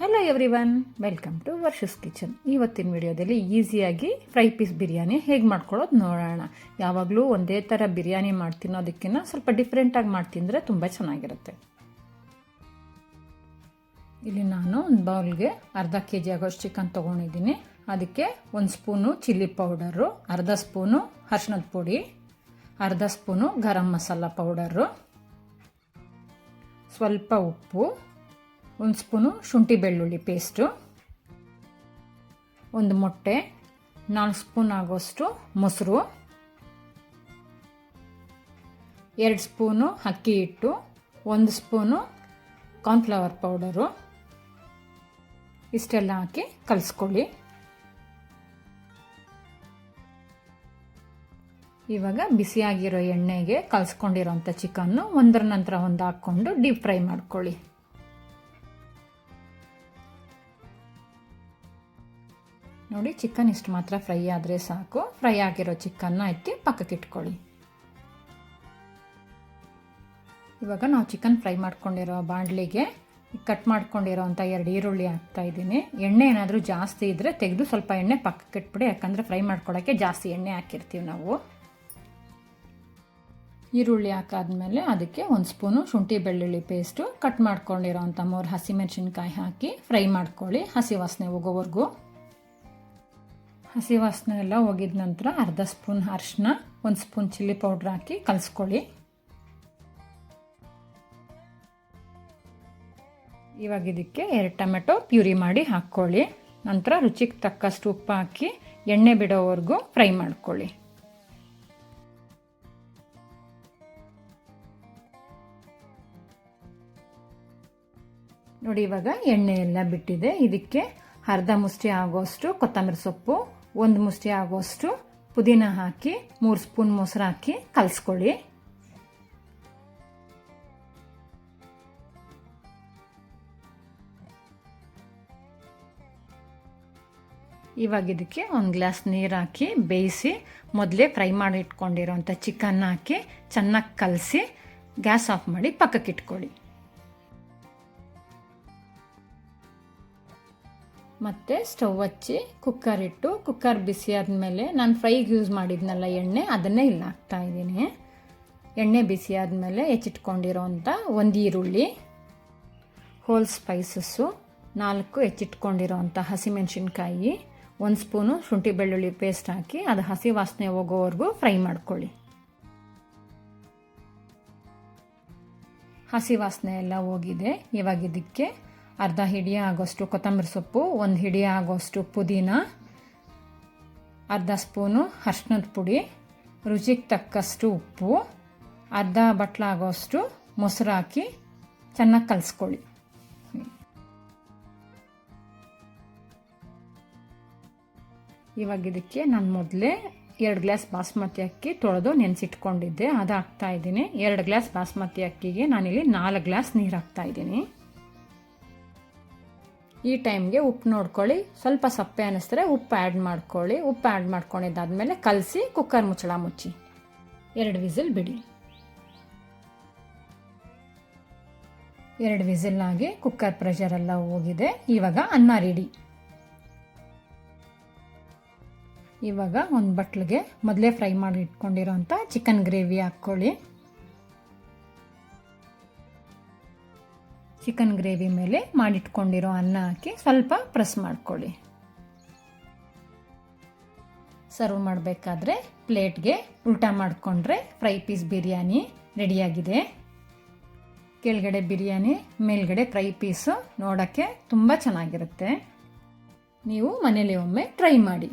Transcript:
Hello everyone welcome to Varsha's kitchen ಇವತ್ತಿನ ವಿಡಿಯೋದಲ್ಲಿ ಈಸಿಯಾಗಿ ಫ್ರೈ ಪೀಸ್ ಬಿರಿಯಾನಿ ಹೇಗೆ ಮಾಡ್ಕೊಳ್ಳೋದು ನೋಡೋಣ. ಯಾವಾಗಲೂ ಒಂದೇ ಥರ ಬಿರಿಯಾನಿ ಮಾಡ್ತೀನೋ ಅದಕ್ಕಿಂತ ಸ್ವಲ್ಪ ಡಿಫ್ರೆಂಟಾಗಿ ಮಾಡ್ತಿದ್ರೆ ತುಂಬ ಚೆನ್ನಾಗಿರುತ್ತೆ. ಇಲ್ಲಿ ನಾನು ಒಂದು ಬೌಲ್ಗೆ ಅರ್ಧ ಕೆ ಜಿ ಆಗೋಷ್ಟು ಚಿಕನ್ ತೊಗೊಂಡಿದ್ದೀನಿ. ಅದಕ್ಕೆ ಒಂದು ಸ್ಪೂನು ಚಿಲ್ಲಿ ಪೌಡರು ಅರ್ಧ ಸ್ಪೂನು ಅರ್ಶಿನದ ಪುಡಿ, ಅರ್ಧ ಸ್ಪೂನು ಗರಂ ಮಸಾಲ ಪೌಡರು ಸ್ವಲ್ಪ ಉಪ್ಪು ಒಂದು ಸ್ಪೂನು ಶುಂಠಿ ಬೆಳ್ಳುಳ್ಳಿ ಪೇಸ್ಟು, ಒಂದು ಮೊಟ್ಟೆ, ನಾಲ್ಕು ಸ್ಪೂನ್ ಆಗೋಷ್ಟು ಮೊಸರು, ಎರಡು ಸ್ಪೂನು ಅಕ್ಕಿ ಹಿಟ್ಟು, ಒಂದು ಸ್ಪೂನು ಕಾರ್ನ್ಫ್ಲವರ್ ಪೌಡರು. ಇಷ್ಟೆಲ್ಲ ಹಾಕಿ ಕಲಿಸ್ಕೊಳ್ಳಿ. ಇವಾಗ ಬಿಸಿಯಾಗಿರೋ ಎಣ್ಣೆಗೆ ಕಲಿಸ್ಕೊಂಡಿರೋಂಥ ಚಿಕನ್ನು ಒಂದರ ನಂತರ ಒಂದು ಹಾಕ್ಕೊಂಡು ಡೀಪ್ ಫ್ರೈ ಮಾಡ್ಕೊಳ್ಳಿ. ನೋಡಿ ಚಿಕನ್ ಇಷ್ಟು ಮಾತ್ರ ಫ್ರೈ ಆದರೆ ಸಾಕು. ಫ್ರೈ ಆಗಿರೋ ಚಿಕನ್ನ ಎತ್ತಿ ಪಕ್ಕಕ್ಕೆ ಇಟ್ಕೊಳ್ಳಿ. ಇವಾಗ ನಾವು ಚಿಕನ್ ಫ್ರೈ ಮಾಡ್ಕೊಂಡಿರೋ ಬಾಣಲಿಗೆ ಕಟ್ ಮಾಡ್ಕೊಂಡಿರೋವಂಥ ಎರಡು ಈರುಳ್ಳಿ ಹಾಕ್ತಾ ಇದ್ದೀನಿ. ಎಣ್ಣೆ ಏನಾದರೂ ಜಾಸ್ತಿ ಇದ್ದರೆ ತೆಗೆದು ಸ್ವಲ್ಪ ಎಣ್ಣೆ ಪಕ್ಕಕ್ಕೆ ಇಟ್ಬಿಡಿ, ಯಾಕಂದರೆ ಫ್ರೈ ಮಾಡ್ಕೊಳ್ಳೋಕ್ಕೆ ಜಾಸ್ತಿ ಎಣ್ಣೆ ಹಾಕಿರ್ತೀವಿ ನಾವು. ಈರುಳ್ಳಿ ಹಾಕಾದ್ಮೇಲೆ ಅದಕ್ಕೆ ಒಂದು ಸ್ಪೂನು ಶುಂಠಿ ಬೆಳ್ಳುಳ್ಳಿ ಪೇಸ್ಟು ಕಟ್ ಮಾಡ್ಕೊಂಡಿರೋಂಥ ಮೂರು ಹಸಿಮೆಣಸಿನ್ಕಾಯಿ ಹಾಕಿ ಫ್ರೈ ಮಾಡ್ಕೊಳ್ಳಿ, ಹಸಿ ವಾಸನೆ ಹೋಗೋವರೆಗೂ. ಹಸಿ ವಾಸನೆ ಎಲ್ಲ ಹೋಗಿದ ನಂತರ ಅರ್ಧ ಸ್ಪೂನ್ ಅರಿಶಿನ ಒಂದು ಸ್ಪೂನ್ ಚಿಲ್ಲಿ ಪೌಡ್ರ್ ಹಾಕಿ ಕಲಿಸ್ಕೊಳ್ಳಿ. ಇವಾಗ ಇದಕ್ಕೆ ಎರಡು ಟೊಮೆಟೊ ಪ್ಯೂರಿ ಮಾಡಿ ಹಾಕ್ಕೊಳ್ಳಿ. ನಂತರ ರುಚಿಗೆ ತಕ್ಕಷ್ಟು ಉಪ್ಪು ಹಾಕಿ ಎಣ್ಣೆ ಬಿಡೋವರೆಗೂ ಫ್ರೈ ಮಾಡ್ಕೊಳ್ಳಿ. ನೋಡಿ ಇವಾಗ ಎಣ್ಣೆ ಎಲ್ಲ ಬಿಟ್ಟಿದೆ. ಇದಕ್ಕೆ ಅರ್ಧ ಮುಷ್ಟಿ ಆಗೋಷ್ಟು ಕೊತ್ತಂಬರಿ ಸೊಪ್ಪು ಒಂದು ಮುಷ್ಟಿ ಆಗುವಷ್ಟು ಪುದೀನ ಹಾಕಿ, ಮೂರು ಸ್ಪೂನ್ ಮೊಸರು ಹಾಕಿ ಕಲಿಸ್ಕೊಳ್ಳಿ. ಇವಾಗ ಇದಕ್ಕೆ ಒಂದು ಗ್ಲಾಸ್ ನೀರು ಹಾಕಿ ಬೇಯಿಸಿ ಮೊದಲೇ ಫ್ರೈ ಮಾಡಿ ಇಟ್ಕೊಂಡಿರೋಂಥ ಚಿಕನ್ ಹಾಕಿ ಚೆನ್ನಾಗಿ ಕಲಸಿ ಗ್ಯಾಸ್ ಆಫ್ ಮಾಡಿ ಪಕ್ಕಕ್ಕೆ ಇಟ್ಕೊಳ್ಳಿ. ಮತ್ತು ಸ್ಟವ್ ಹಚ್ಚಿ ಕುಕ್ಕರ್ ಇಟ್ಟು ಕುಕ್ಕರ್ ಬಿಸಿ ಆದಮೇಲೆ ನಾನು ಫ್ರೈಗೆ ಯೂಸ್ ಮಾಡಿದ್ನಲ್ಲ ಎಣ್ಣೆ, ಅದನ್ನೇ ಇಲ್ಲಿ ಹಾಕ್ತಾ ಇದ್ದೀನಿ. ಎಣ್ಣೆ ಬಿಸಿ ಆದಮೇಲೆ ಹೆಚ್ಚಿಟ್ಕೊಂಡಿರೋಂಥ ಒಂದು ಈರುಳ್ಳಿ ಹೋಲ್ ಸ್ಪೈಸಸ್ಸು ನಾಲ್ಕು ಹೆಚ್ಚಿಟ್ಕೊಂಡಿರೋಂಥ ಹಸಿಮೆಣಸಿನ್ಕಾಯಿ, ಒಂದು ಸ್ಪೂನು ಶುಂಠಿ ಬೆಳ್ಳುಳ್ಳಿ ಪೇಸ್ಟ್ ಹಾಕಿ ಅದು ಹಸಿ ವಾಸನೆ ಹೋಗೋವರೆಗೂ ಫ್ರೈ ಮಾಡ್ಕೊಳ್ಳಿ. ಹಸಿ ವಾಸನೆ ಎಲ್ಲ ಹೋಗಿದೆ. ಇವಾಗ ಇದಕ್ಕೆ ಅರ್ಧ ಹಿಡಿ ಆಗೋಷ್ಟು ಕೊತ್ತಂಬರಿ ಸೊಪ್ಪು, ಒಂದು ಹಿಡಿ ಆಗೋಷ್ಟು ಪುದೀನ, ಅರ್ಧ ಸ್ಪೂನು ಅರ್ಶಿನದ ಪುಡಿ, ರುಚಿಗೆ ತಕ್ಕಷ್ಟು ಉಪ್ಪು, ಅರ್ಧ ಬಟ್ಲಾಗೋಷ್ಟು ಮೊಸರು ಹಾಕಿ ಚೆನ್ನಾಗಿ ಕಲಿಸ್ಕೊಳ್ಳಿ. ಇವಾಗ ಇದಕ್ಕೆ ನಾನು ಮೊದಲೇ ಎರಡು ಗ್ಲಾಸ್ ಬಾಸ್ಮತಿ ಅಕ್ಕಿ ತೊಳೆದು ನೆನೆಸಿಟ್ಕೊಂಡಿದ್ದೆ. ಅದು ಹಾಕ್ತಾ ಇದ್ದೀನಿ. ಎರಡು ಗ್ಲಾಸ್ ಬಾಸ್ಮತಿ ಅಕ್ಕಿಗೆ ನಾನಿಲ್ಲಿ ನಾಲ್ಕು ಗ್ಲಾಸ್ ನೀರು ಹಾಕ್ತಾ ಇದ್ದೀನಿ. ಈ ಟೈಮ್ಗೆ ಉಪ್ಪು ನೋಡ್ಕೊಳ್ಳಿ. ಸ್ವಲ್ಪ ಸಪ್ಪೆ ಅನ್ನಿಸಿದ್ರೆ ಉಪ್ಪು ಆ್ಯಡ್ ಮಾಡ್ಕೊಳ್ಳಿ. ಉಪ್ಪು ಆ್ಯಡ್ ಮಾಡ್ಕೊಂಡಿದ್ದಾದ್ಮೇಲೆ ಕಲಸಿ ಕುಕ್ಕರ್ ಮುಚ್ಚಳ ಮುಚ್ಚಿ. ಎರಡು ವಿಸಿಲ್ ಬಿಡಿ. ಎರಡು ವಿಸಿಲ್ನಾಗಿ ಕುಕ್ಕರ್ ಪ್ರೆಷರ್ ಎಲ್ಲ ಹೋಗಿದೆ. ಇವಾಗ ಅನ್ನ ರೆಡಿ ಇವಾಗ ಒಂದು ಬಟ್ಲಿಗೆ ಮೊದಲೇ ಫ್ರೈ ಮಾಡಿ ಇಟ್ಕೊಂಡಿರೋಂಥ ಚಿಕನ್ ಗ್ರೇವಿ ಹಾಕ್ಕೊಳ್ಳಿ. ಚಿಕನ್ ಗ್ರೇವಿ ಮೇಲೆ ಮಾಡಿಟ್ಕೊಂಡಿರೋ ಅನ್ನ ಹಾಕಿ ಸ್ವಲ್ಪ ಪ್ರೆಸ್ ಮಾಡ್ಕೊಳ್ಳಿ. ಸರ್ವ್ ಮಾಡಬೇಕಾದ್ರೆ ಪ್ಲೇಟ್ಗೆ ಉಲ್ಟಾ ಮಾಡಿಕೊಂಡ್ರೆ ಫ್ರೈ ಪೀಸ್ ಬಿರಿಯಾನಿ ರೆಡಿಯಾಗಿದೆ. ಕೆಳಗಡೆ ಬಿರಿಯಾನಿ, ಮೇಲ್ಗಡೆ ಫ್ರೈ ಪೀಸು ನೋಡೋಕ್ಕೆ ತುಂಬ ಚೆನ್ನಾಗಿರುತ್ತೆ. ನೀವು ಮನೇಲಿ ಒಮ್ಮೆ ಟ್ರೈ ಮಾಡಿ.